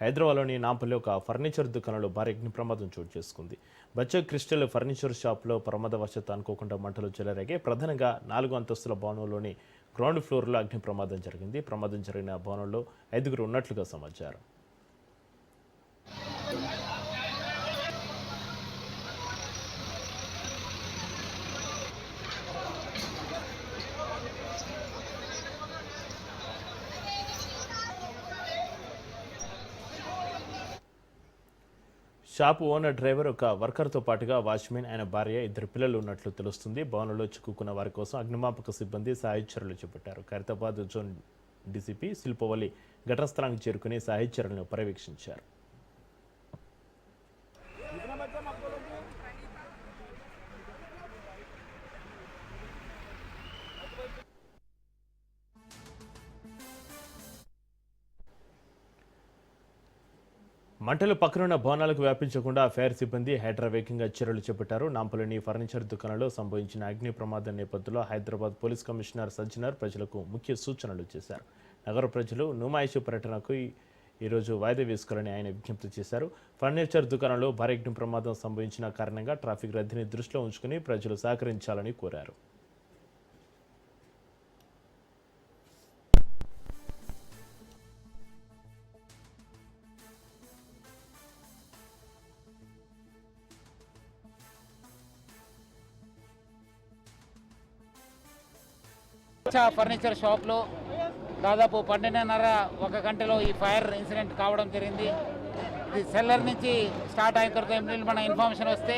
హైదరాబాద్లోని నాంపల్లి ఒక ఫర్నిచర్ దుకాణంలో భారీ అగ్ని ప్రమాదం చోటు చేసుకుంది. బచ్చ క్రిస్టల్ ఫర్నిచర్ షాప్లో ప్రమాదవశాత్తు అనుకోకుండా మంటలు చెలరేగాయి ప్రధానంగా నాలుగు అంతస్తుల భవనంలోని గ్రౌండ్ ఫ్లోర్లో అగ్ని ప్రమాదం జరిగింది. ప్రమాదం జరిగిన భవనంలో ఐదుగురు ఉన్నట్లుగా సమాచారం. షాపు ఓనర్ డ్రైవర్ ఒక వర్కర్తో పాటుగా వాచ్మెన్ ఆయన భార్య ఇద్దరు పిల్లలు ఉన్నట్లు తెలుస్తుంది. భవనంలో చిక్కుకున్న వారి కోసం అగ్నిమాపక సిబ్బంది సహాయ చేపట్టారు. ఖైరతాబాద్ జోన్ డీసీపీ శిల్పవల్లి ఘటనాస్థలానికి చేరుకుని సహాయ పర్యవేక్షించారు. మంటలు పక్కనున్న భవనాలకు వ్యాపించకుండా ఫైర్ సిబ్బంది హైడ్రా వేగంగా చర్యలు చేపట్టారు. నాంపల్లిని ఫర్నిచర్ దుకాణంలో సంభవించిన అగ్ని ప్రమాదం నేపథ్యంలో హైదరాబాద్ పోలీస్ కమిషనర్ సజ్జనర్ ప్రజలకు ముఖ్య సూచనలు చేశారు. నగర ప్రజలు నుమాయిషు పర్యటనకు ఈరోజు వాయిదా వేసుకోవాలని ఆయన విజ్ఞప్తి చేశారు. ఫర్నిచర్ దుకాణంలో భారీ అగ్ని ప్రమాదం సంభవించిన కారణంగా ట్రాఫిక్ రద్దీని దృష్టిలో ఉంచుకుని ప్రజలు సహకరించాలని కోరారు. చా ఫర్నిచర్ షాప్లో. దాదాపు పన్నెండున్నర ఒక గంటలో ఈ ఫైర్ ఇన్సిడెంట్ కావడం జరిగింది. ఇది సెల్లర్ నుంచి స్టార్ట్ అయిన తర్వాత ఇమ్మీడియట్ మన ఇన్ఫర్మేషన్ వస్తే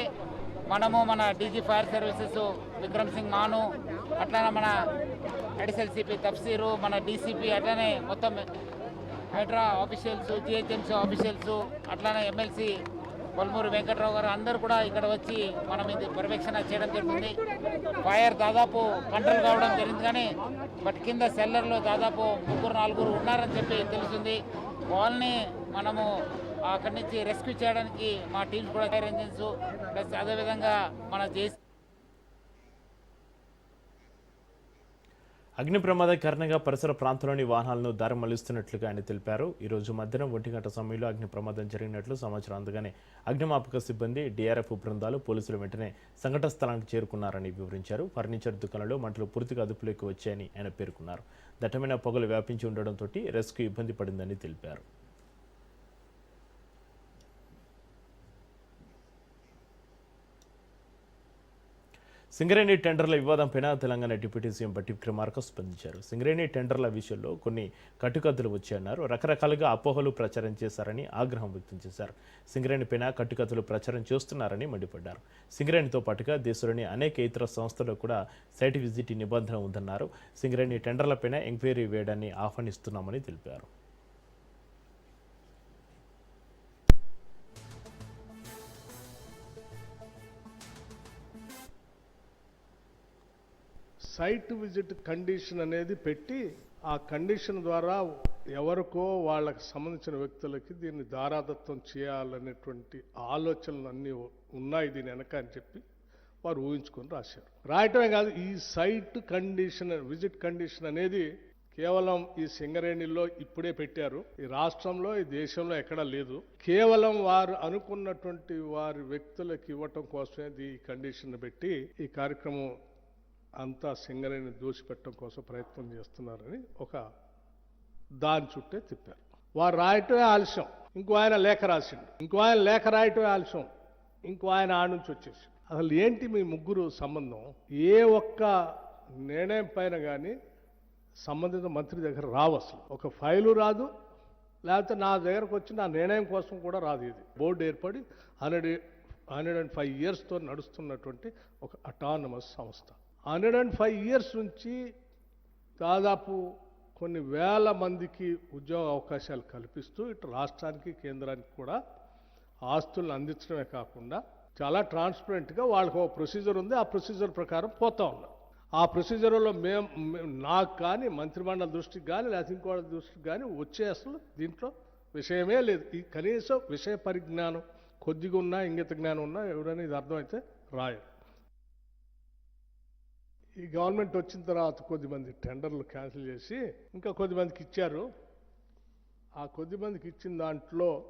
మనము మన DG fire services Vikram Singh Mann అట్లానే మన అడిషనల్ సిపి తఫ్సీరు మన డీసీపీ అట్లానే మొత్తం హైడ్రా ఆఫీషియల్స్ జిహెచ్ఎంసీ ఆఫీషియల్స్ అట్లానే ఎమ్మెల్సీ కొల్మూరు వెంకట్రావు గారు అందరూ కూడా ఇక్కడ వచ్చి మనం ఇది పర్యవేక్షణ చేయడం జరుగుతుంది. ఫైర్ దాదాపు కంట్రోల్ కావడం జరిగింది కానీ బట్ కింద సెల్లర్లో దాదాపు ముగ్గురు నాలుగురు ఉన్నారని చెప్పి తెలుస్తుంది. వాళ్ళని మనము అక్కడి నుంచి రెస్క్యూ చేయడానికి మా టీమ్స్ కూడా ఫైర్ ఇంజిన్స్ ప్లస్ అదేవిధంగా మన జేసీ అగ్ని ప్రమాద కారణంగా పరిసర ప్రాంతంలోని వాహనాలను దారి మళ్ళిస్తున్నట్లుగా ఆయన తెలిపారు. ఈ రోజు మధ్యాహ్నం ఒంటి గంట సమయంలో అగ్ని ప్రమాదం జరిగినట్లు సమాచారం అందగానే అగ్నిమాపక సిబ్బంది డిఆర్ఎఫ్ బృందాలు పోలీసులు వెంటనే సంఘటన స్థలానికి చేరుకున్నారని వివరించారు. ఫర్నిచర్ దుకాణంలో మంటలు పూర్తిగా అదుపులోకి వచ్చాయని ఆయన పేర్కొన్నారు. దట్టమైన పొగలు వ్యాపించి ఉండడంతో రెస్క్యూ ఇబ్బంది పడిందని తెలిపారు. సింగరేణి టెండర్ల వివాదంపైన తెలంగాణ డిప్యూటీ సీఎం బట్టి విక్రమార్క స్పందించారు. సింగరేణి టెండర్ల విషయంలో కొన్ని కట్టుకథలు వచ్చాయన్నారు. రకరకాలుగా అపోహలు ప్రచారం చేశారని ఆగ్రహం వ్యక్తం చేశారు. సింగరేణిపైన కట్టుకథలు ప్రచారం చేస్తున్నారని మండిపడ్డారు. సింగరేణితో పాటుగా దేశంలోని అనేక ఇతర సంస్థలు కూడా సైట్ విజిట్ నిబంధన ఉందన్నారు. సింగరేణి టెండర్లపైన ఎంక్వైరీ వేయడాన్ని ఆహ్వానిస్తున్నామని తెలిపారు. సైట్ విజిట్ కండిషన్ అనేది పెట్టి ఆ కండిషన్ ద్వారా ఎవరికో వాళ్ళకి సంబంధించిన వ్యక్తులకి దీన్ని దారాదత్తం చేయాలనేటువంటి ఆలోచనలు అన్నీ ఉన్నాయి దీని వెనక అని చెప్పి వారు ఊహించుకొని రాశారు. రాయటమే కాదు ఈ సైట్ కండిషన్ విజిట్ కండిషన్ అనేది కేవలం ఈ సింగరేణిలో ఇప్పుడే పెట్టారు. ఈ రాష్ట్రంలో ఈ దేశంలో ఎక్కడా లేదు. కేవలం వారు అనుకున్నటువంటి వారి వ్యక్తులకు ఇవ్వటం కోసమే ఈ కండిషన్ పెట్టి ఈ కార్యక్రమం అంతా సింగరేణి దోషిపెట్టడం కోసం ప్రయత్నం చేస్తున్నారని ఒక దాని చుట్టే తిప్పారు. వారు రాయటమే ఆలస్యం. ఇంకో ఆయన లేఖ రాసిండు. ఇంకో ఆయన లేఖ రాయటమే ఆలస్యం. ఇంకో ఆయన ఆడ నుంచి వచ్చేసి అసలు ఏంటి మీ ముగ్గురు సంబంధం? ఏ ఒక్క నిర్ణయం పైన కానీ సంబంధిత మంత్రి దగ్గర రావు అసలు. ఒక ఫైలు రాదు లేకపోతే నా దగ్గరకు వచ్చి నా నిర్ణయం కోసం కూడా రాదు ఇది. బోర్డు ఏర్పడి హండ్రెడ్ హండ్రెడ్ అండ్ ఫైవ్ ఇయర్స్తో నడుస్తున్నటువంటి ఒక అటానమస్ సంస్థ. హండ్రెడ్ అండ్ ఫైవ్ ఇయర్స్ నుంచి దాదాపు కొన్ని వేల మందికి ఉద్యోగ అవకాశాలు కల్పిస్తూ ఇటు రాష్ట్రానికి కేంద్రానికి కూడా ఆస్తులను అందించడమే కాకుండా చాలా ట్రాన్స్పరెంట్గా వాళ్ళకి ఒక ప్రొసీజర్ ఉంది. ఆ ప్రొసీజర్ ప్రకారం పోతా ఉన్నారు ఆ ప్రొసీజర్లో మేము నాకు కానీ మంత్రిమండలి దృష్టికి కానీ లేకపోతే ఇంకోటి దృష్టికి కానీ వచ్చే అసలు దీంట్లో విషయమే లేదు. ఈ కనీసం విషయ పరిజ్ఞానం కొద్దిగా ఉన్నా ఇంగిత జ్ఞానం ఉన్నా ఎవరైనా ఇది అర్థమైతే రాయరు ఈ గవర్నమెంట్ వచ్చిన తర్వాత కొద్దిమంది టెండర్లు క్యాన్సిల్ చేసి ఇంకా కొద్దిమందికి ఇచ్చారు. ఆ కొద్ది మందికి ఇచ్చిన దాంట్లో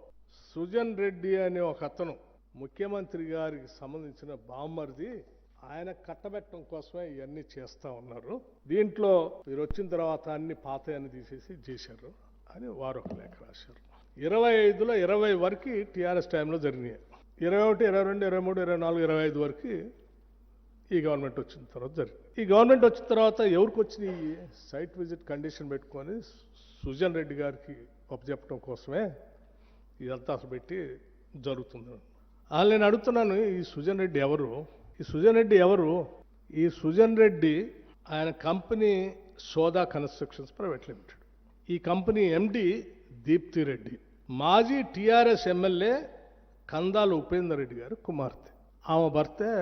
సుజన్ రెడ్డి అనే ఒక అతను ముఖ్యమంత్రి గారికి సంబంధించిన బామ్మర్ది ఆయన కట్టబెట్టడం కోసమే ఇవన్నీ చేస్తా ఉన్నారు. దీంట్లో మీరు వచ్చిన తర్వాత అన్ని పాత తీసేసి చేశారు అని వారు ఒక లేఖ రాశారు. ఇరవై ఐదులో ఇరవై వరకు టీఆర్ఎస్ టైంలో జరిగినాయి. ఇరవై ఒకటి ఇరవై రెండు ఇరవై మూడు ఇరవై నాలుగు ఇరవై ఐదు వరకు ఈ గవర్నమెంట్ వచ్చిన తర్వాత జరిగింది. ఈ గవర్నమెంట్ వచ్చిన తర్వాత ఎవరికి వచ్చిన ఈ సైట్ విజిట్ కండిషన్ పెట్టుకొని సుజన్ రెడ్డి గారికి అప్పచెప్పడం కోసమే ఇదంతా అసలు పెట్టి జరుగుతుంది. వాళ్ళు నేను అడుగుతున్నాను ఈ సుజన్ రెడ్డి ఎవరు? ఈ సుజన్ రెడ్డి ఎవరు? ఈ సుజన్ రెడ్డి ఆయన company Sodha constructions private limited. ఈ కంపెనీ ఎండి దీప్తి రెడ్డి. మాజీ టీఆర్ఎస్ ఎమ్మెల్యే కందాల ఉపేందర్ రెడ్డి గారు కుమార్తె. ఆమె భర్తే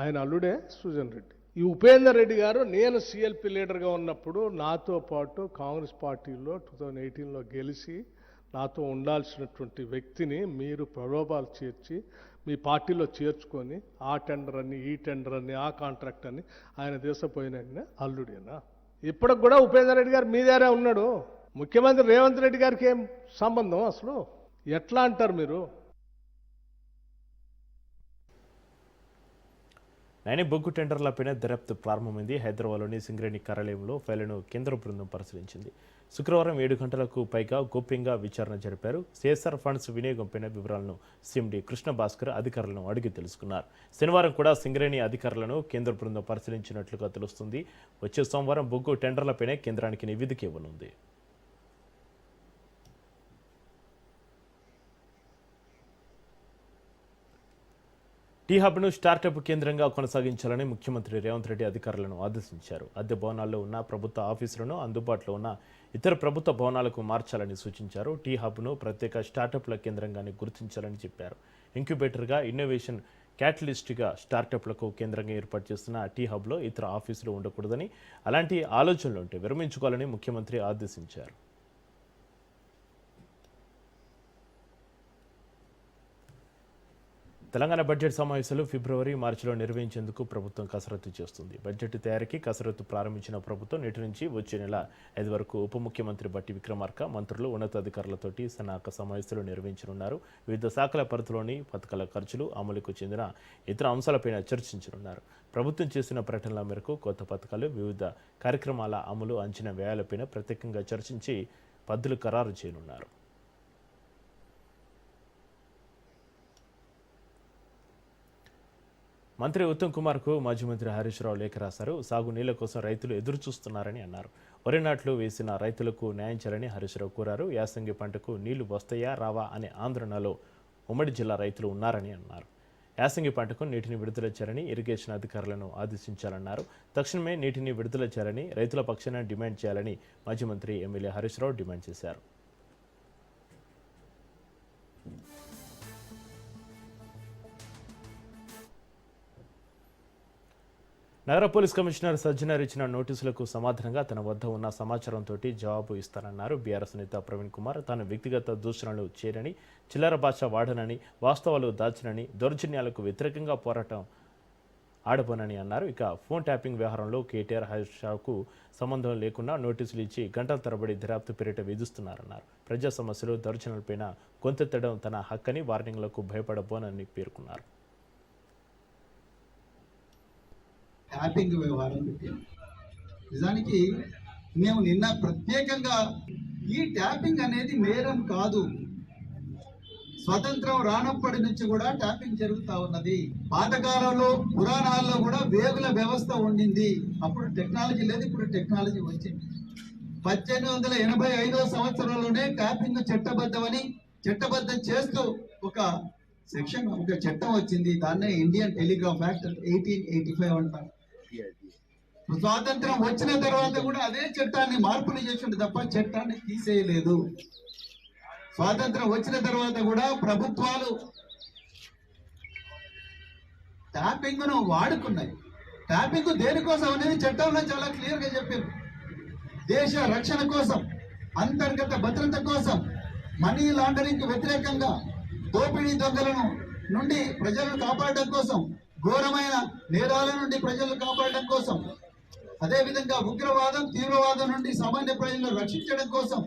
ఆయన అల్లుడే సుజన్ రెడ్డి. ఈ ఉపేందర్ రెడ్డి గారు నేను సిఎల్పి లీడర్గా ఉన్నప్పుడు నాతో పాటు కాంగ్రెస్ పార్టీలో టూ థౌజండ్ ఎయిటీన్లో గెలిచి నాతో ఉండాల్సినటువంటి వ్యక్తిని మీరు ప్రలోభాలు చేర్చి మీ పార్టీలో చేర్చుకొని ఆ టెండర్ అని ఈ టెండర్ అని ఆ కాంట్రాక్ట్ అని ఆయన దేశపోయిన అల్లుడేనా? ఇప్పటికి కూడా ఉపేందర్ రెడ్డి గారు మీ దగ్గరే ఉన్నాడు. ముఖ్యమంత్రి రేవంత్ రెడ్డి గారికి ఏం సంబంధం అసలు? ఎట్లా అంటారు మీరు? నైనే బొగ్గు టెండర్లపైన దర్యాప్తు ప్రారంభమైంది. హైదరాబాద్లోని సింగరేణి కార్యాలయంలో ఫైళ్ళను కేంద్ర బృందం పరిశీలించింది. శుక్రవారం ఏడు గంటలకు పైగా గోప్యంగా విచారణ జరిపారు. సిఎస్ఆర్ ఫండ్స్ వినియోగంపైన వివరాలను సీఎండీ కృష్ణ భాస్కర్ అధికారులను అడిగి తెలుసుకున్నారు. శనివారం కూడా సింగరేణి అధికారులను కేంద్ర బృందం పరిశీలించినట్లుగా తెలుస్తుంది. వచ్చే సోమవారం బొగ్గు టెండర్లపైనే కేంద్రానికి నివేదిక ఇవ్వనుంది. టీ హబ్ను స్టార్టప్ కేంద్రంగా కొనసాగించాలని ముఖ్యమంత్రి రేవంత్ రెడ్డి అధికారులను ఆదేశించారు. అద్దె భవనాల్లో ఉన్న ప్రభుత్వ ఆఫీసులను అందుబాటులో ఉన్న ఇతర ప్రభుత్వ భవనాలకు మార్చాలని సూచించారు. టీ హబ్ను ప్రత్యేక స్టార్టప్ల కేంద్రంగానే గుర్తించాలని చెప్పారు. ఇంక్యుబేటర్గా ఇన్నోవేషన్ క్యాటలిస్ట్గా స్టార్టప్లకు కేంద్రంగా ఏర్పాటు చేస్తున్న టీ హబ్లో ఇతర ఆఫీసులు ఉండకూడదని అలాంటి ఆలోచనలు ఉంటే విరమించుకోవాలని ముఖ్యమంత్రి ఆదేశించారు. తెలంగాణ బడ్జెట్ సమావేశాలు ఫిబ్రవరి మార్చిలో నిర్వహించేందుకు ప్రభుత్వం కసరత్తు చేస్తుంది. బడ్జెట్ తయారీకి కసరత్తు ప్రారంభించిన ప్రభుత్వం నేటి నుంచి వచ్చే నెల ఐదు వరకు ఉప ముఖ్యమంత్రి బట్టి విక్రమార్క మంత్రులు ఉన్నతాధికారులతోటి సన్నాహక సమావేశాలు నిర్వహించనున్నారు. వివిధ శాఖల పరిధిలోని పథకాల ఖర్చులు అమలుకు చెందిన ఇతర అంశాలపైన చర్చించనున్నారు. ప్రభుత్వం చేసిన ప్రకటనల మేరకు కొత్త పథకాలు వివిధ కార్యక్రమాల అమలు అంచనా వ్యయాలపైన ప్రత్యేకంగా చర్చించి పద్ధతులు ఖరారు చేయనున్నారు. మంత్రి ఉత్తమ్ కుమార్కు మాజీ మంత్రి హరీష్ రావు లేఖ రాశారు. సాగు నీళ్ళ కోసం రైతులు ఎదురు చూస్తున్నారని అన్నారు. వరి నాట్లు వేసిన రైతులకు న్యాయం చేయాలని హరీష్ రావు కోరారు. యాసంగి పంటకు నీళ్ళు వస్తాయా రావా అనే ఆందోళనలో ఉమ్మడి జిల్లా రైతులు ఉన్నారని అన్నారు. యాసంగి పంటకు నీటిని విడుదల చేయాలని ఇరిగేషన్ అధికారులను ఆదేశించాలన్నారు. తక్షణమే నీటిని విడుదల చేయాలని రైతుల పక్షాన డిమాండ్ చేయాలని మాజీ మంత్రి ఎమ్మెల్యే హరీష్ రావు డిమాండ్ చేశారు. నగర పోలీస్ కమిషనర్ సజ్జనర్ ఇచ్చిన నోటీసులకు సమాధానంగా తన వద్ద ఉన్న సమాచారంతో జవాబు ఇస్తానన్నారు బీఆర్ఎస్ నేత ప్రవీణ్ కుమార్. తాను వ్యక్తిగత దూషణలు చేయనని చిల్లర భాష వాడనని వాస్తవాలు దాచనని దౌర్జన్యాలకు వ్యతిరేకంగా పోరాటం ఆడబోనని అన్నారు. ఇక ఫోన్ ట్యాపింగ్ వ్యవహారంలో కేటీఆర్ హరీష్ రావుకు సంబంధం లేకుండా నోటీసులు ఇచ్చి గంటల తరబడి దర్యాప్తు పేరిట విధిస్తున్నారన్నారు. ప్రజా సమస్యలు దౌర్జన్యాలపైన గొంతెత్తడం తన హక్కని వార్నింగ్లకు భయపడబోనని పేర్కొన్నారు. ట్యాపింగ్ వ్యవహారం పెట్టాం. నిజానికి మేము నిన్న ప్రత్యేకంగా ఈ ట్యాపింగ్ అనేది నేరం కాదు. స్వతంత్రం రానప్పటి నుంచి కూడా ట్యాపింగ్ జరుగుతా ఉన్నది. పాతకాలంలో పురాణాల్లో కూడా వేగుల వ్యవస్థ ఉండింది. అప్పుడు టెక్నాలజీ లేదు ఇప్పుడు టెక్నాలజీ వచ్చింది. పద్దెనిమిది వందల ఎనభై ఐదో సంవత్సరంలోనే ట్యాపింగ్ చట్టబద్ధమని చట్టబద్ధం చేస్తూ ఒక సెక్షన్ ఒక చట్టం వచ్చింది. దాన్నే Indian telegraph act eighteen eighty five అంటారు. స్వాతంత్రం వచ్చిన తర్వాత కూడా అదే చట్టాన్ని మార్పులు చేసిండు తప్ప చట్టాన్ని తీసేయలేదు. స్వాతంత్రం వచ్చిన తర్వాత కూడా ప్రభుత్వాలు ట్యాపింగ్ను వాడుకున్నాయి. ట్యాపింగ్ దేనికోసం అనేది చట్టంలో చాలా క్లియర్గా చెప్పారు. దేశ రక్షణ కోసం అంతర్గత భద్రత కోసం మనీ లాండరింగ్ వ్యతిరేకంగా దోపిడీ దొంగలను నుండి ప్రజలను కాపాడడం కోసం ఘోరమైన నేరాల నుండి ప్రజలను కాపాడడం కోసం అదేవిధంగా ఉగ్రవాదం తీవ్రవాదం నుండి సామాన్య ప్రజలను రక్షించడం కోసం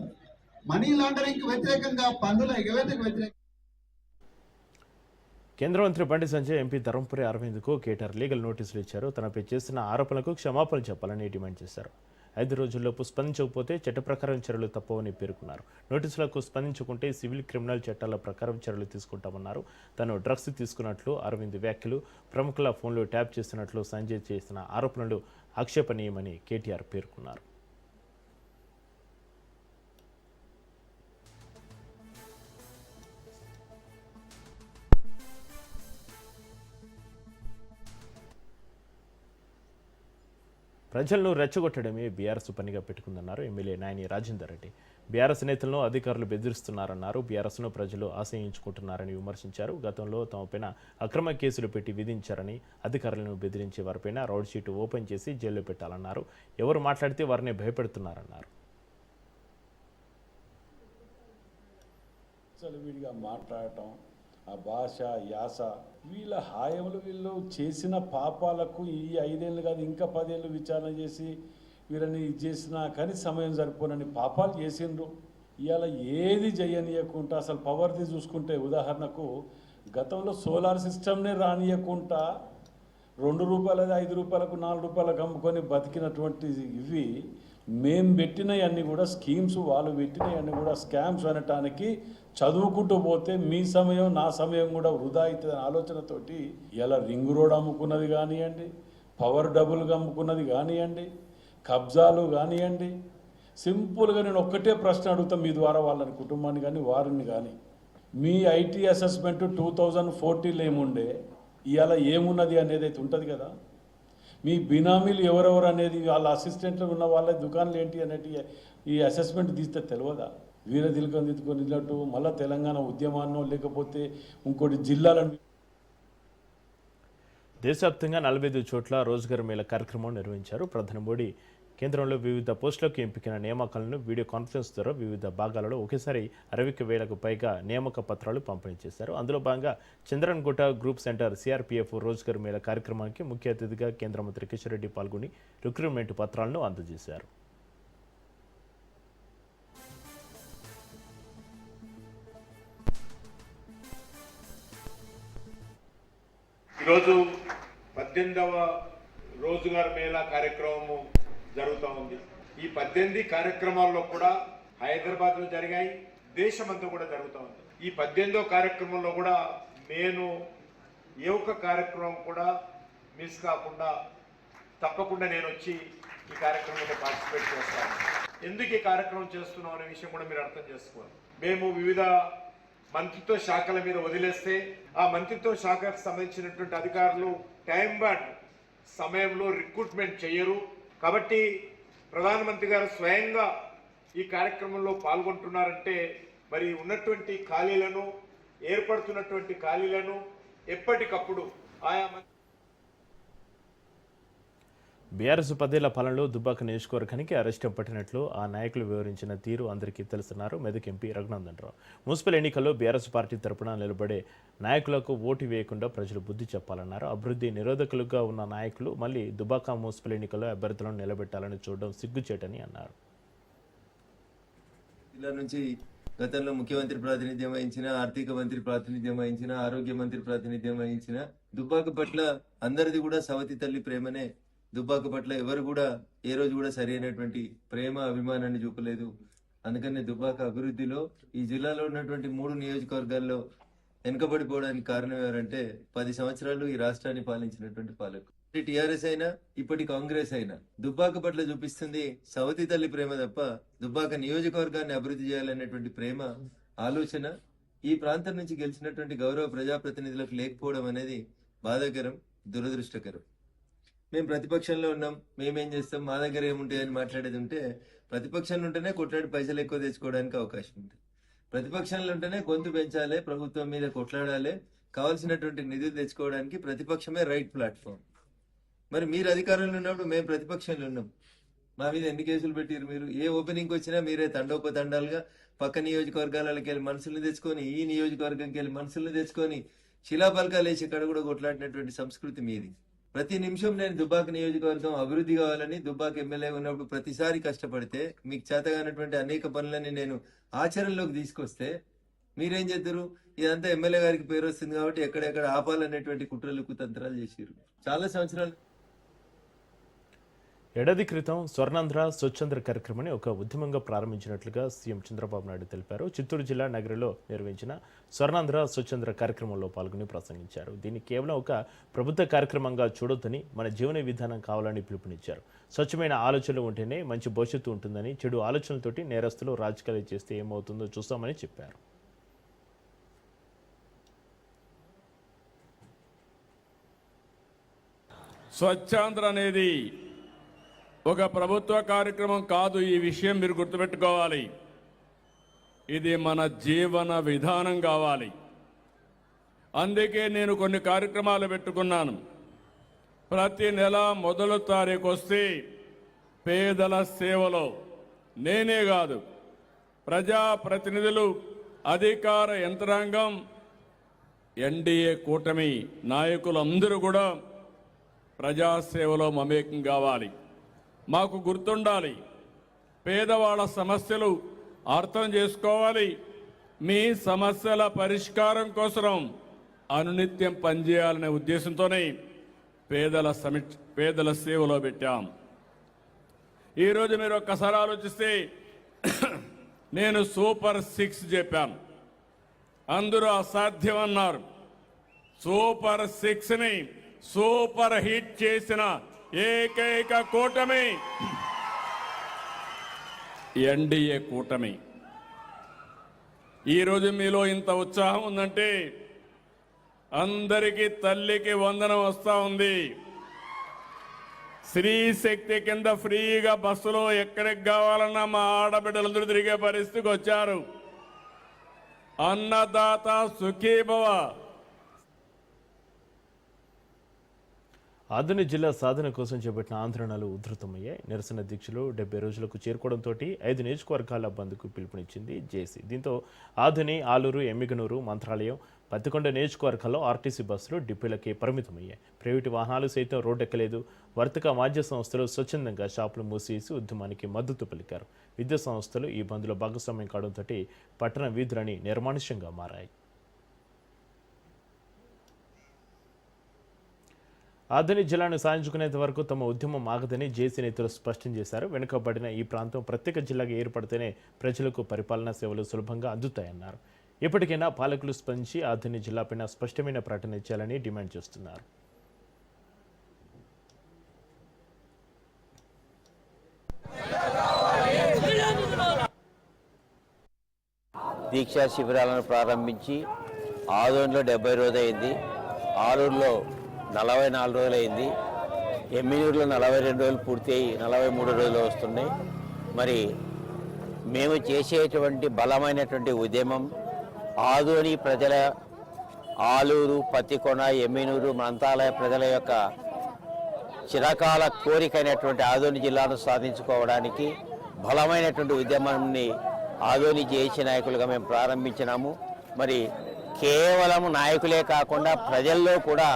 మనీ లాండరింగ్ వ్యతిరేకంగా పన్నుల ఎగవేతకు వ్యతిరేకంగా కేంద్ర మంత్రి బండి సంజయ్ ఎంపీ ధర్మపురి అరవింద్కు కేటీఆర్ లీగల్ నోటీసులు ఇచ్చారు. తనపై చేసిన ఆరోపణలకు క్షమాపణలు చెప్పాలని డిమాండ్ చేశారు. ఐదు రోజుల్లోపు స్పందించకపోతే చట్ట ప్రకారం చర్యలు తప్పవని పేర్కొన్నారు. నోటీసులకు స్పందించకుంటే సివిల్ క్రిమినల్ చట్టాల ప్రకారం చర్యలు తీసుకుంటామన్నారు. తను డ్రగ్స్ తీసుకున్నట్లు అరవింద్ వ్యాఖ్యలు ప్రముఖుల ఫోన్లు ట్యాప్ చేస్తున్నట్లు సంజయ్ చేసిన ఆరోపణలు ఆక్షేపణీయమని కేటీఆర్ పేర్కొన్నారు. ప్రజలను రెచ్చగొట్టడమే బీఆర్ఎస్ పనిగా పెట్టుకుందన్నారు ఎమ్మెల్యే నాయని రాజేందర్ రెడ్డి. బీఆర్ఎస్ నేతలను అధికారులు బెదిరిస్తున్నారన్నారు. బీఆర్ఎస్ను ప్రజలు ఆశ్రయించుకుంటున్నారని విమర్శించారు. గతంలో తమపైన అక్రమ కేసులు పెట్టి విధించారని అధికారులను బెదిరించే వారిపైన రౌడ్ షీట్ ఓపెన్ చేసి జైల్లో పెట్టాలన్నారు. ఎవరు మాట్లాడితే వారిని భయపెడుతున్నారన్నారు. వీడిగా మాట్లాడటం ఆ భాష యాస వీళ్ళ హాయములు వీళ్ళు చేసిన పాపాలకు ఈ ఐదేళ్ళు కాదు ఇంకా పదేళ్ళు విచారణ చేసి వీళ్ళని ఇది చేసినా కానీ సమయం సరిపోనని పాపాలు చేసిండ్రు. ఇవాళ ఏది చేయనీయకుండా అసలు పవర్ది చూసుకుంటే ఉదాహరణకు గతంలో సోలార్ సిస్టమ్నే రానియకుండా రెండు రూపాయలది ఐదు రూపాయలకు నాలుగు రూపాయలకు అమ్ముకొని బతికినటువంటి ఇవి మేము పెట్టినవన్నీ కూడా స్కీమ్స్ వాళ్ళు పెట్టినవన్నీ కూడా స్కామ్స్ అనటానికి చదువుకుంటూ పోతే మీ సమయం నా సమయం కూడా వృధా అవుతుంది అనే ఆలోచనతోటి ఇలా రింగ్ రోడ్ అమ్ముకున్నది కానివ్వండి పవర్ డబుల్గా అమ్ముకున్నది కానివ్వండి కబ్జాలు కానివ్వండి సింపుల్గా నేను ఒక్కటే ప్రశ్న అడుగుతాను మీ ద్వారా వాళ్ళని కుటుంబాన్ని కానీ వారిని కానీ. మీ ఐటీ అసెస్మెంట్ టూ థౌజండ్ ఫోర్టీన్లో ఏముండే? ఇవాళ ఏమున్నది అనేది అయితే ఉంటుంది కదా. మీ బినామీలు ఎవరెవరు అనేది వాళ్ళ అసిస్టెంట్లు ఉన్న వాళ్ళ దుకాణాలు ఏంటి అనేది ఈ అసెస్మెంట్ తీస్తే తెలియదా? వీర తిలకం దిద్దుకొనినట్టు మళ్ళీ తెలంగాణ ఉద్యమాన్నో లేకపోతే ఇంకోటి జిల్లాలను దేశవ్యాప్తంగా నలభై ఐదు చోట్ల రోజ్గార్ మేళ కార్యక్రమం నిర్వహించారు ప్రధాని మోడీ. కేంద్రంలో వివిధ పోస్టులకు ఎంపికైన నియామకాలను వీడియో కాన్ఫరెన్స్ ద్వారా వివిధ భాగాలలో ఒకేసారి అరవై వేలకు పైగా నియామక పత్రాలు పంపిణీ చేశారు. అందులో భాగంగా Chandrayangutta group centre CRPF Rozgar Mela కార్యక్రమానికి ముఖ్య అతిథిగా కేంద్ర మంత్రి కిషన్ రెడ్డి పాల్గొని రిక్రూట్మెంట్ పత్రాలను అందజేశారు. ఈరోజు పద్దెనిమిదవ రోజుగారు మేళా కార్యక్రమము జరుగుతూ ఉంది. ఈ పద్దెనిమిది కార్యక్రమాల్లో కూడా హైదరాబాద్లో జరిగాయి దేశమంతా కూడా జరుగుతూ ఉంది. ఈ పద్దెనిమిదవ కార్యక్రమంలో కూడా నేను ఏ ఒక్క కార్యక్రమం కూడా మిస్ కాకుండా తప్పకుండా నేను వచ్చి ఈ కార్యక్రమంలో పార్టిసిపేట్ చేస్తాను. ఎందుకు ఈ కార్యక్రమం చేస్తున్నాం అనే విషయం కూడా మీరు అర్థం చేసుకోవాలి. మేము వివిధ మంత్రిత్వ శాఖల మీద వదిలేస్తే ఆ మంత్రిత్వ శాఖకు సంబంధించినటువంటి అధికారులు టైం బాండ్ సమయంలో రిక్రూట్మెంట్ చేయరు కాబట్టి ప్రధానమంత్రి గారు స్వయంగా ఈ కార్యక్రమంలో పాల్గొంటున్నారంటే మరి ఉన్నటువంటి ఖాళీలను ఏర్పడుతున్నటువంటి ఖాళీలను ఎప్పటికప్పుడు ఆయా బీఆర్ఎస్ పదేళ్ళ పాలనలో దుబ్బాక నియోజకవర్గానికి అరెస్టం పట్టినట్లు ఆ నాయకులు వివరించిన తీరు అందరికీ తెలుస్తున్నారు. మెదక్ ఎంపీ రఘునందన్ రావు మున్సిపల్ ఎన్నికల్లో బీఆర్ఎస్ పార్టీ తరపున నిలబడే నాయకులకు ఓటు వేయకుండా ప్రజలు బుద్ధి చెప్పాలన్నారు. అభివృద్ధి నిరోధకులుగా ఉన్న నాయకులు మళ్ళీ దుబ్బాక మున్సిపల్ ఎన్నికల్లో అభ్యర్థులను నిలబెట్టాలని చూడడం సిగ్గుచేటని అన్నారు. జిల్లా నుంచి గతంలో ముఖ్యమంత్రి ప్రాతినిధ్యం వహించిన ఆర్థిక మంత్రి ప్రాతినిధ్యం వహించిన ఆరోగ్య మంత్రి ప్రాతినిధ్యం వహించిన దుబ్బాక పట్ల అందరిది కూడా సవతి తల్లి ప్రేమనే దుబ్బాక పట్ల ఎవరు కూడా ఏ రోజు కూడా సరైనటువంటి ప్రేమ అభిమానాన్ని చూపలేదు. అందుకనే దుబ్బాక అభివృద్ధిలో ఈ జిల్లాలో ఉన్నటువంటి మూడు నియోజకవర్గాల్లో వెనుకబడిపోవడానికి కారణం ఎవరంటే పది సంవత్సరాలు ఈ రాష్ట్రాన్ని పాలించినటువంటి పాలకులు. టిఆర్ఎస్ అయినా ఇప్పటి కాంగ్రెస్ అయినా దుబ్బాక పట్ల చూపిస్తుంది సవతి తల్లి ప్రేమ తప్ప దుబ్బాక నియోజకవర్గాన్ని అభివృద్ధి చేయాలనేటువంటి ప్రేమ ఆలోచన ఈ ప్రాంతం నుంచి గెలిచినటువంటి గౌరవ ప్రజాప్రతినిధులకు లేకపోవడం అనేది బాధాకరం దురదృష్టకరం. మేము ప్రతిపక్షంలో ఉన్నాం మేమేం చేస్తాం మా దగ్గర ఏముంటాయని మాట్లాడేది ఉంటే ప్రతిపక్షంలో ఉంటేనే కొట్లాడి పైసలు ఎక్కువ తెచ్చుకోవడానికి అవకాశం ఉంది. ప్రతిపక్షంలో ఉంటేనే గొంతు పెంచాలి ప్రభుత్వం మీద కొట్లాడాలి కావాల్సినటువంటి నిధులు తెచ్చుకోవడానికి ప్రతిపక్షమే రైట్ ప్లాట్ఫామ్. మరి మీరు అధికారంలో ఉన్నప్పుడు మేము ప్రతిపక్షంలో ఉన్నాం. మా మీద ఎన్ని కేసులు పెట్టారు మీరు? ఏ ఓపెనింగ్కి వచ్చినా మీరే తండోపతండాలుగా పక్క నియోజకవర్గాలకి వెళ్ళి మనుషుల్ని తెచ్చుకొని ఈ నియోజకవర్గంకి వెళ్ళి మనుషుల్ని తెచ్చుకొని శిలాపలకాలు వేసి ఇక్కడ కూడా కొట్లాడినటువంటి సంస్కృతి మీది. ప్రతి నిమిషం నేను దుబ్బాక నియోజకవర్గం అభివృద్ధి కావాలని దుబ్బాక ఎమ్మెల్యే ఉన్నప్పుడు ప్రతిసారి కష్టపడితే మీకు చేతగానటువంటి అనేక పనులని నేను ఆచరణలోకి తీసుకొస్తే మీరేం చేద్దరు? ఇదంతా ఎమ్మెల్యే గారికి పేరు వస్తుంది కాబట్టి ఎక్కడెక్కడ ఆపాలనేటువంటి కుట్రలు కుతంత్రాలు చేసారు చాలా సంవత్సరాలు ఏడాది క్రితం స్వర్ణాంధ్ర స్వచ్ఛంద్ర కార్యక్రమాన్ని ఒక ఉద్యమంగా ప్రారంభించినట్లుగా సీఎం చంద్రబాబు నాయుడు తెలిపారు. చిత్తూరు జిల్లా నగరిలో నిర్వహించిన స్వర్ణాంధ్ర స్వచ్ఛంద్ర కార్యక్రమంలో పాల్గొని ప్రసంగించారు. దీన్ని కేవలం ఒక ప్రభుత్వ కార్యక్రమంగా చూడొద్దని మన జీవన విధానం కావాలని పిలుపునిచ్చారు. స్వచ్ఛమైన ఆలోచనలు ఉంటేనే మంచి భవిష్యత్తు ఉంటుందని చెడు ఆలోచనలతోటి నేరస్తులు రాజకీయాలు చేస్తే ఏమవుతుందో చూస్తామని చెప్పారు. స్వచ్ఛాంధ్ర అనేది ఒక ప్రభుత్వ కార్యక్రమం కాదు ఈ విషయం మీరు గుర్తుపెట్టుకోవాలి. ఇది మన జీవన విధానం కావాలి. అందుకే నేను కొన్ని కార్యక్రమాలు పెట్టుకున్నాను. ప్రతి నెల మొదలు తారీఖు వస్తే పేదల సేవలో నేనే కాదు ప్రజాప్రతినిధులు అధికార యంత్రాంగం ఎన్డీఏ కూటమి నాయకులందరూ కూడా ప్రజాసేవలో మమేకం కావాలి. మాకు గుర్తుండాలి. పేదవాళ్ళ సమస్యలు అర్థం చేసుకోవాలి. మీ సమస్యల పరిష్కారం కోసం అనునిత్యం పనిచేయాలనే ఉద్దేశంతోనే పేదల సమి పేదల సేవలో పెట్టాం. ఈరోజు మీరు ఒక్కసారి ఆలోచిస్తే నేను సూపర్ సిక్స్ చెప్పాను. అందరూ అసాధ్యం అన్నారు సూపర్ సిక్స్ని సూపర్ హిట్ చేసిన ఏకైక కూటమి. ఎన్డీఏ కూటమి. ఈరోజు మీలో ఇంత ఉత్సాహం ఉందంటే అందరికీ తల్లికి వందనం వస్తూ ఉంది. స్త్రీ శక్తి కింద ఫ్రీగా బస్సులో ఎక్కడికి కావాలన్నా మా ఆడబిడ్డలందరూ తిరిగే పరిస్థితికి వచ్చారు. అన్నదాత సుఖీభవ. ఆధునిక జిల్లా సాధన కోసం చేపట్టిన ఆందోళనలు ఉధృతమయ్యాయి. నిరసన దీక్షలు డెబ్బై రోజులకు చేరుకోవడంతో ఐదు నియోజకవర్గాల బంద్కు పిలుపునిచ్చింది జేసీ. దీంతో ఆధుని ఆలూరు ఎమ్మిగనూరు మంత్రాలయం పత్తికొండ నియోజకవర్గాల్లో ఆర్టీసీ బస్సులు డిపోలకే పరిమితమయ్యాయి. ప్రైవేటు వాహనాలు సైతం రోడ్డెక్కలేదు. వర్తక వాద్య సంస్థలు స్వచ్ఛందంగా షాపులు మూసేసి ఉద్యమానికి మద్దతు పలికారు. విద్యా సంస్థలు ఈ బంద్లో భాగస్వామ్యం కావడంతో పట్టణ వీధులని నిర్మానుష్యంగా మారాయి. ఆధునిక జిల్లాను సాధించుకునేంత వరకు తమ ఉద్యమం ఆగదని జేసీ నేతలు స్పష్టం చేశారు. వెనుకబడిన ఈ ప్రాంతం ప్రత్యేక జిల్లాగా ఏర్పడితేనే ప్రజలకు పరిపాలనా సేవలు సులభంగా అందుతాయన్నారు. ఇప్పటికైనా పాలకులు స్పందించి ఆధునిక జిల్లాపైన స్పష్టమైన ప్రకటన ఇచ్చాలని డిమాండ్ చేస్తున్నారు. దీక్షా శిబిరాలను ప్రారంభించి ఆదోన్లో డెబ్బై రోజు అయింది ఆలూరులో నలభై నాలుగు రోజులు అయింది ఎమ్మినూరులో నలభై రెండు రోజులు పూర్తి అయ్యి నలభై మూడు రోజులు వస్తున్నాయి. మరి మేము చేసేటువంటి బలమైనటువంటి ఉద్యమం ఆదోని ప్రజల ఆలూరు పత్తికొన ఎమ్మినూరు మంతాలయ ప్రజల యొక్క చిరకాల కోరికైనటువంటి ఆదోని జిల్లాను సాధించుకోవడానికి బలమైనటువంటి ఉద్యమాన్ని ఆదోని జేసీ నాయకులుగా మేము ప్రారంభించినాము. మరి కేవలం నాయకులే కాకుండా ప్రజల్లో కూడా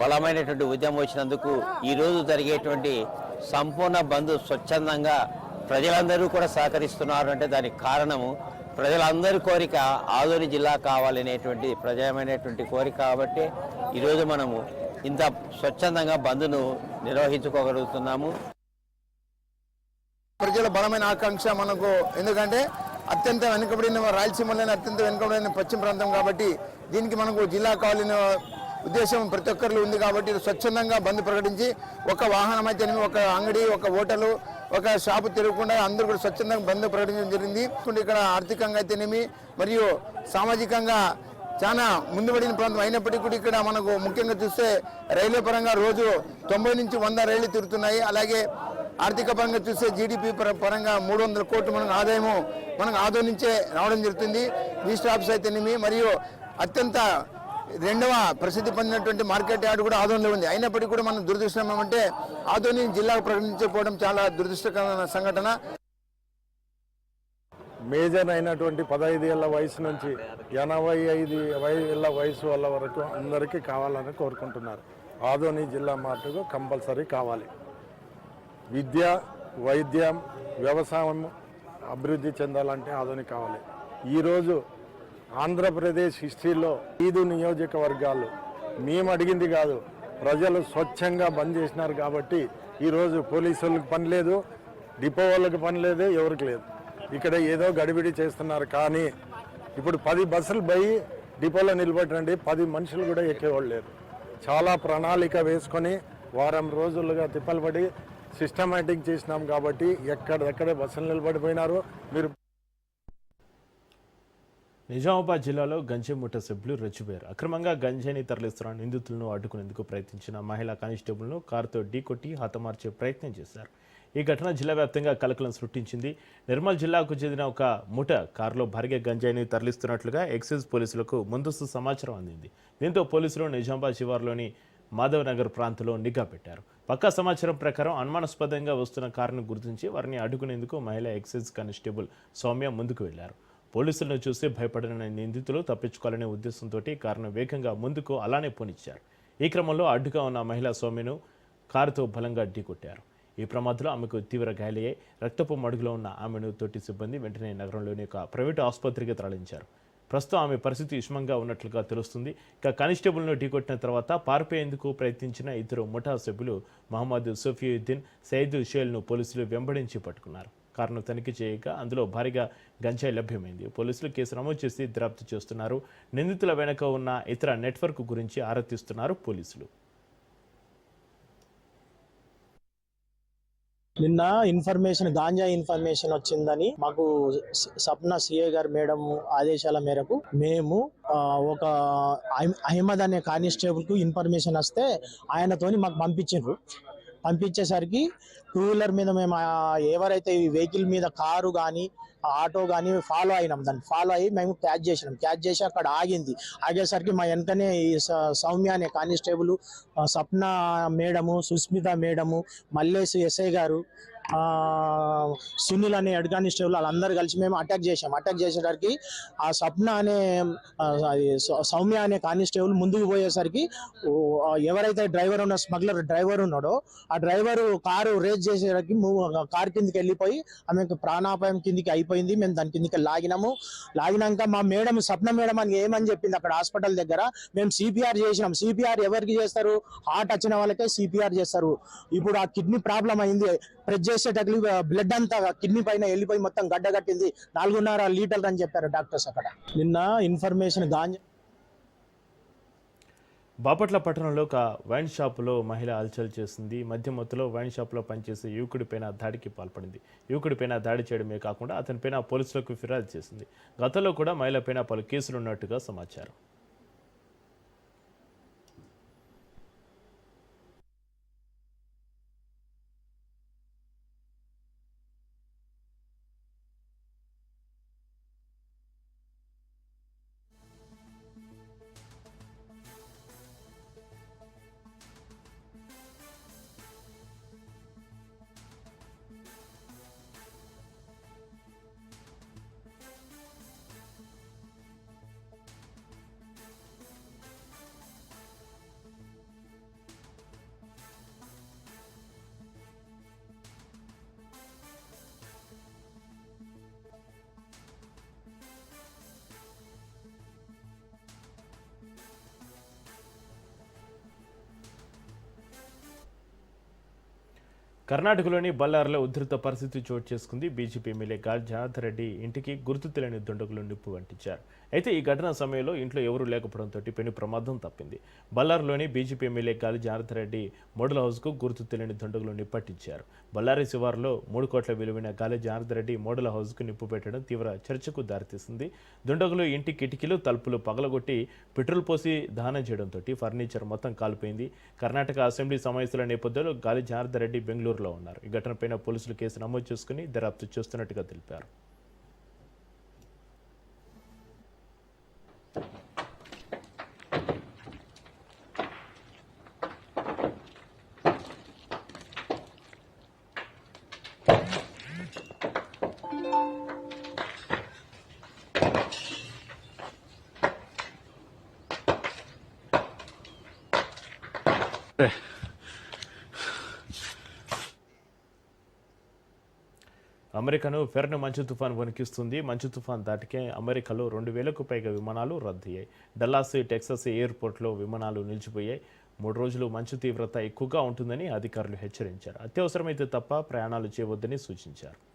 బలమైనటువంటి ఉద్యమం వచ్చినందుకు ఈరోజు జరిగేటువంటి సంపూర్ణ బంధు స్వచ్ఛందంగా ప్రజలందరూ కూడా సహకరిస్తున్నారు అంటే దానికి కారణము ప్రజలందరి కోరిక ఆదోని జిల్లా కావాలనేటువంటి ప్రజమైనటువంటి కోరిక కాబట్టి ఈరోజు మనము ఇంత స్వచ్ఛందంగా బంద్ను నిర్వహించుకోగలుగుతున్నాము. ప్రజల బలమైన ఆకాంక్ష మనకు ఎందుకంటే అత్యంత వెనుకబడిన రాయలసీమలోనే అత్యంత వెనుకబడిన పశ్చిమ ప్రాంతం కాబట్టి దీనికి మనకు జిల్లా కావాలని ఉద్దేశం ప్రతి ఒక్కరిలో ఉంది కాబట్టి స్వచ్ఛందంగా బంద్ ప్రకటించి ఒక వాహనం అయితేనేమి ఒక అంగడి ఒక హోటలు ఒక షాపు తిరగకుండా అందరూ కూడా స్వచ్ఛందంగా బంద్ ప్రకటించడం జరిగింది. ఇక్కడ ఆర్థికంగా అయితేనేమి మరియు సామాజికంగా చాలా ముందుబడిన ప్రాంతం అయినప్పటికీ కూడా ఇక్కడ మనకు ముఖ్యంగా చూస్తే రైల్వే పరంగా రోజు తొంభై నుంచి వంద రైళ్ళు తిరుగుతున్నాయి. అలాగే ఆర్థిక పరంగా చూస్తే జీడిపి పరంగా మూడు వందల కోట్లు మనకు ఆదాయము మనకు ఆదాయం నుంచే రావడం జరుగుతుంది. ఈ ఆఫీస్ అయితేనేమి మరియు అత్యంత రెండవ ప్రసిద్ధి పొందినటువంటి మార్కెట్ యార్డ్ కూడా ఆదోన్లో ఉంది. అయినప్పటికీ కూడా మనం దురదృష్టం ఏమంటే ఆదోని జిల్లాకు ప్రకటించకపోవడం చాలా దురదృష్టకరమైన సంఘటన. మేజర్ అయినటువంటి పదహైదు ఏళ్ళ వయసు నుంచి ఎనభై ఐదు ఏళ్ళ వయసు వాళ్ళ వరకు అందరికీ కావాలని కోరుకుంటున్నారు. ఆదోని జిల్లా మటుకు కంపల్సరీ కావాలి. విద్య వైద్యం వ్యవసాయం అభివృద్ధి చెందాలంటే ఆధునిక కావాలి. ఈరోజు ఆంధ్రప్రదేశ్ హిస్టరీలో ఐదు నియోజకవర్గాలు. మేము అడిగింది కాదు ప్రజలు స్వచ్ఛంగా బంద్ చేసినారు కాబట్టి ఈరోజు పోలీసు వాళ్ళకి పని లేదు డిపో వాళ్ళకి పని లేదు ఎవరికి లేదు. ఇక్కడ ఏదో గడిబిడి చేస్తున్నారు కానీ ఇప్పుడు పది బస్సులు పోయి డిపోలో నిలబెట్టండి పది మనుషులు కూడా ఎక్కేవాళ్ళు లేరు. చాలా ప్రణాళిక వేసుకొని వారం రోజులుగా తిప్పలు పడి సిస్టమేటిక్ చేసినాం కాబట్టి ఎక్కడెక్కడ బస్సులు నిలబడిపోయినారు. మీరు నిజామాబాద్ జిల్లాలో గంజాయి ముఠ సభ్యులు రెచ్చిపోయారు. అక్రమంగా గంజాయిని తరలిస్తున్న నిందితులను అడ్డుకునేందుకు ప్రయత్నించిన మహిళా కానిస్టేబుల్ను కారుతో ఢీకొట్టి హతమార్చే ప్రయత్నం చేశారు. ఈ ఘటన జిల్లా వ్యాప్తంగా కలకలం సృష్టించింది. నిర్మల్ జిల్లాకు చెందిన ఒక ముఠ కారులో భారీగా గంజాయిని తరలిస్తున్నట్లుగా ఎక్సైజ్ పోలీసులకు ముందస్తు సమాచారం అందింది. దీంతో పోలీసులు నిజామాబాద్ శివార్లోని మాధవ్ నగర్ ప్రాంతంలో నిఘా పెట్టారు. పక్కా సమాచారం ప్రకారం అనుమానాస్పదంగా వస్తున్న కారును గుర్తించి వారిని అడ్డుకునేందుకు మహిళా ఎక్సైజ్ కానిస్టేబుల్ సౌమ్య ముందుకు వెళ్ళారు. పోలీసులను చూసి భయపడిన నిందితులు తప్పించుకోవాలనే ఉద్దేశంతో కారును వేగంగా ముందుకు అలానే పోనిచ్చారు. ఈ క్రమంలో అడ్డుగా ఉన్న మహిళా సౌమ్యను కారుతో బలంగా ఢీకొట్టారు. ఈ ప్రమాదంలో ఆమెకు తీవ్ర గాయాలయ్యాయి. రక్తపు మడుగులో ఉన్న ఆమెను తోటి సిబ్బంది వెంటనే నగరంలోని ఒక ప్రైవేటు ఆసుపత్రికి తరలించారు. ప్రస్తుతం ఆమె పరిస్థితి విషమంగా ఉన్నట్లుగా తెలుస్తుంది. ఇక కానిస్టేబుల్ను ఢీకొట్టిన తర్వాత పారిపోయేందుకు ప్రయత్నించిన ఇద్దరు ముఠా సభ్యులు మహమ్మద్ సోఫియుద్దీన్ సయద్ షేల్ను పోలీసులు వెంబడించి పట్టుకున్నారు. కారును తనిఖీ చేయగా అందులో భారీగా గంజాయి లభ్యమైంది. పోలీసులు కేసు నమోదు చేసి దర్యాప్తు చేస్తున్నారు. నిందితుల వెనుక ఉన్న ఇతర నెట్వర్క్ గురించి ఆరా తీస్తున్నారు పోలీసులు. నిన్న ఇన్ఫర్మేషన్ గాంజా ఇన్ఫర్మేషన్ వచ్చిందని మాకు సప్న సిఏ గారు మేడం ఆదేశాల మేరకు మేము ఒక అహ్- అహ్మద్ అనే కానిస్టేబుల్కు ఇన్ఫర్మేషన్ వస్తే ఆయనతోని మాకు పంపించారు పంపించేసరికి టూ వీలర్ మీద మేము ఎవరైతే ఈ వెహికల్ మీద కారు కానీ ఆటో కానీ ఫాలో అయినాం. దాన్ని ఫాలో అయ్యి మేము క్యాచ్ చేసినాం. క్యాచ్ చేసి అక్కడ ఆగింది. ఆగేసరికి మా వెనకనే ఈ స- సౌమ్య అనే కానిస్టేబుల్ ఆ, Sapna madam Susmita madam Mallesh SI garu Sunil అనే హెడ్ వాళ్ళందరూ కలిసి మేము అటాక్ చేసాం అటాక్ చేసేసరికి ఆ స్వప్న అనే సౌ- సౌమ్య అనే కానిస్టేబుల్ ముందుకు పోయేసరికి ఎవరైతే డ్రైవర్ ఉన్న స్మగ్లర్ డ్రైవర్ ఉన్నాడో ఆ డ్రైవర్ కారు రేస్ చేసేసరికి కారు కిందికి వెళ్ళిపోయి ఆమెకు ప్రాణాపాయం కిందికి అయిపోయింది. మేము దాని కిందికి లాగినాము. లాగినాక మా మేడం స్వప్న మేడం అని ఏమని చెప్పింది అక్కడ హాస్పిటల్ దగ్గర? మేము సిపిఆర్ చేసినాం. సిపిఆర్ ఎవరికి చేస్తారు? హార్ట్ వచ్చిన వాళ్ళకే సిపిఆర్ చేస్తారు. ఇప్పుడు ఆ కిడ్నీ ప్రాబ్లం అయింది. ప్రెస్ చేసేటట్లు బ్లడ్ అంతా కిడ్నీ పైన వెళ్ళిపోయి మొత్తం గడ్డ కట్టింది. నాలుగున్నర లీటర్లు అని చెప్పారు డాక్టర్స్ అక్కడ. నిన్న ఇన్ఫర్మేషన్ గాంజ బాపట్ల పట్టణంలో ఒక వైన్ షాపులో మహిళ అల్చల్ చేసింది. మధ్య మొత్తంలో వైన్ షాపులో పనిచేసే యువకుడిపైన దాడికి పాల్పడింది. యువకుడిపైన దాడి చేయడమే కాకుండా అతనిపైన పోలీసులకు ఫిర్యాదు చేసింది. గతంలో కూడా మహిళపైన పలు కేసులు ఉన్నట్టుగా సమాచారం. కర్ణాటకలోని బల్లార్లో ఉధృత పరిస్థితి చోటు చేసుకుంది. బీజేపీ ఎమ్మెల్యే గాలి జనార్దన్ రెడ్డి ఇంటికి గుర్తు తెలియని దుండగులు నిప్పు అంటించారు అయితే ఈ ఘటన సమయంలో ఇంట్లో ఎవరూ లేకపోవడంతో పెను ప్రమాదం తప్పింది. బల్లార్లోని బీజేపీ ఎమ్మెల్యే గాలి జనార్దన్ రెడ్డి మోడల్ హౌస్కు గుర్తు తెలియని దుండగులు నిప్పట్టించారు. బళ్ళారి శివారులో మూడు కోట్ల విలువైన గాలి జనార్దన్ రెడ్డి మోడల్ హౌస్కు నిప్పు పెట్టడం తీవ్ర చర్చకు దారితీసింది. దుండగులు ఇంటి కిటికీలు తలుపులు పగలగొట్టి పెట్రోల్ పోసి దహనం చేయడంతో ఫర్నిచర్ మొత్తం కాలిపోయింది. కర్ణాటక అసెంబ్లీ సమావేశాల నేపథ్యంలో గాలి జనార్దన్ రెడ్డి బెంగళూరులో ఉన్నారు. ఈ ఘటనపైన పోలీసులు కేసు నమోదు చేసుకుని దర్యాప్తు చేస్తున్నట్టుగా తెలిపారు. అమెరికాను ఫెర్న్ మంచు తుఫాన్ వణికిస్తుంది. మంచు తుఫాన్ దాటికే అమెరికాలో రెండు వేలకు పైగా విమానాలు రద్దయ్యాయి. డల్లాస్ టెక్సస్ ఎయిర్పోర్ట్లో విమానాలు నిలిచిపోయాయి. మూడు రోజులు మంచు తీవ్రత ఎక్కువగా ఉంటుందని అధికారులు హెచ్చరించారు. అత్యవసరమైతే తప్ప ప్రయాణాలు చేయవద్దని సూచించారు.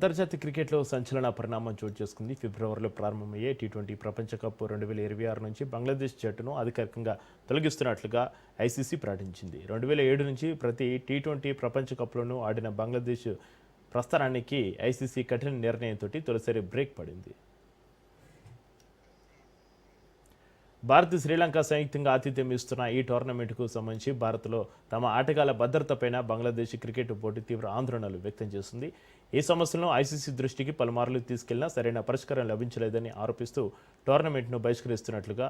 అంతర్జాతీయ క్రికెట్లో సంచలన పరిణామం చోటు చేసుకుంది. ఫిబ్రవరిలో ప్రారంభమయ్యే టీ ట్వంటీ ప్రపంచ కప్ రెండు వేల ఇరవై ఆరు నుంచి బంగ్లాదేశ్ జట్టును అధికారికంగా తొలగిస్తున్నట్లుగా ఐసీసీ ప్రకటించింది. రెండు వేల ఏడు నుంచి ప్రతి టీ ట్వంటీ ప్రపంచ కప్లోనూ ఆడిన బంగ్లాదేశ్ ప్రస్థానానికి ఐసీసీ కఠిన నిర్ణయంతో తొలిసారి బ్రేక్ పడింది. భారత్ శ్రీలంక సంయుక్తంగా ఆతిథ్యం ఇస్తున్న ఈ టోర్నమెంట్కు సంబంధించి భారత్లో తమ ఆటగాళ్ళ భద్రతపైన బంగ్లాదేశ్ క్రికెట్ బోర్డు తీవ్ర ఆందోళనలు వ్యక్తం చేస్తుంది ఈ సమస్యలను ఐసీసీ దృష్టికి పలుమార్లు తీసుకెళ్ళినా సరైన పరిష్కారం లభించలేదని ఆరోపిస్తూ టోర్నమెంట్ను బహిష్కరిస్తున్నట్లుగా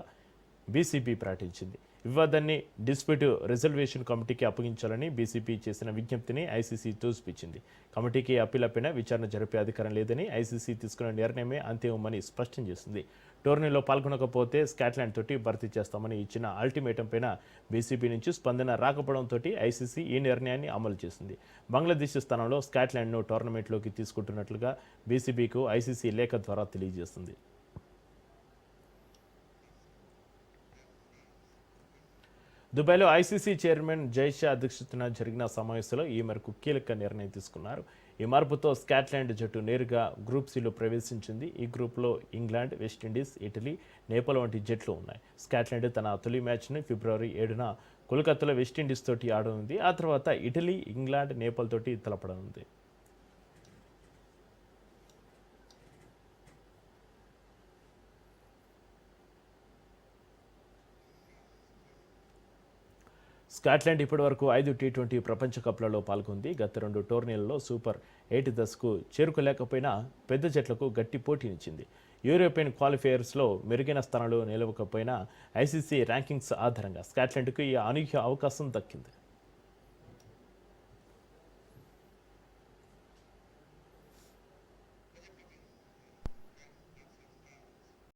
బీసీబీ ప్రకటించింది. వివాదాన్ని డిస్ప్యూట్ రిజర్వేషన్ కమిటీకి అప్పగించాలని బీసీపీ చేసిన విజ్ఞప్తిని ఐసీసీ తోసిపించింది కమిటీకి అప్పీలపైన విచారణ జరిపే అధికారం లేదని ఐసీసీ తీసుకున్న నిర్ణయమే అంతిమమని స్పష్టం చేసింది. టోర్నీలో పాల్గొనకపోతే స్కాట్లాండ్ తోటి భర్తీ చేస్తామని ఇచ్చిన అల్టిమేటం పైన బీసీబీ నుంచి స్పందన రాకపోవడంతో ఐసీసీ ఈ నిర్ణయాన్ని అమలు చేసింది. బంగ్లాదేశ్ స్థానంలో స్కాట్లాండ్ను టోర్నమెంట్లోకి తీసుకుంటున్నట్లుగా బీసీబీకు ఐసీసీ లేఖ ద్వారా తెలియజేస్తుంది దుబాయ్లో ఐసీసీ చైర్మన్ జైషా అధ్యక్షతన జరిగిన సమావేశంలో ఈ మేరకు కీలక నిర్ణయం తీసుకున్నారు. ఈ మార్పుతో స్కాట్లాండ్ జట్టు నేరుగా గ్రూప్ సిలో ప్రవేశించింది. ఈ గ్రూప్లో ఇంగ్లాండ్ వెస్టిండీస్ ఇటలీ నేపాల్ వంటి జట్లు ఉన్నాయి. స్కాట్లాండ్ తన తొలి మ్యాచ్ను ఫిబ్రవరి ఏడున కోల్కతాలో వెస్టిండీస్ తోటి ఆడనుంది. ఆ తర్వాత ఇటలీ ఇంగ్లాండ్ నేపాల్ తోటి తలపడనుంది. స్కాట్లాండ్ ఇప్పటివరకు ఐదు టీ ట్వంటీ ప్రపంచ కప్లలో పాల్గొంది. గత రెండు టోర్నీలలో సూపర్ ఎయిట్ దశకు చేరుకోలేకపోయినా పెద్ద జట్లకు గట్టి పోటీనిచ్చింది. యూరోపియన్ క్వాలిఫైయర్స్లో మెరుగైన స్థానంలో నిలవకపోయినా ఐసీసీ ర్యాంకింగ్స్ ఆధారంగా స్కాట్లాండ్కు ఈ అనూహ్య అవకాశం దక్కింది.